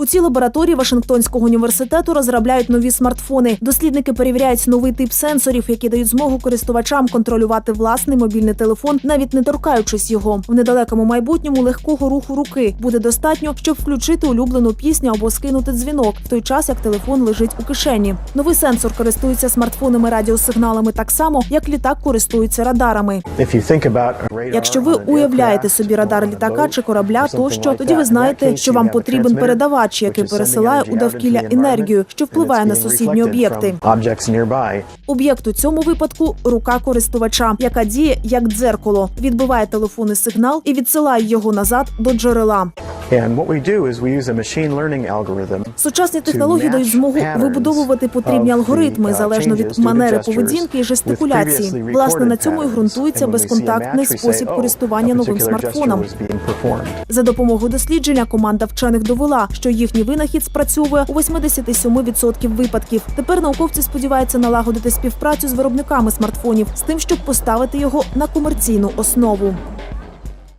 У цій лабораторії Вашингтонського університету розробляють нові смартфони. Дослідники перевіряють новий тип сенсорів, які дають змогу користувачам контролювати власний мобільний телефон, навіть не торкаючись його. В недалекому майбутньому легкого руху руки буде достатньо, щоб включити улюблену пісню або скинути дзвінок в той час, як телефон лежить у кишені. Новий сенсор користується смартфонами радіосигналами так само, як літак користується радарами. Якщо ви уявляєте собі радар літака чи корабля, тощо тоді ви знаєте, що вам потрібен передавач, який пересилає у довкілля енергію, що впливає на сусідні об'єкти. Об'єкт у цьому випадку рука користувача, яка діє як дзеркало, відбиває телефонний сигнал і відсилає його назад до джерела. Сучасні технології дають змогу вибудовувати потрібні алгоритми залежно від манери поведінки і жестикуляції. Власне на цьому і ґрунтується безконтактний спосіб користування новим смартфоном. За допомогою дослідження команда вчених довела, що їхній винахід спрацьовує у 87% випадків. Тепер науковці сподіваються налагодити співпрацю з виробниками смартфонів з тим, щоб поставити його на комерційну основу.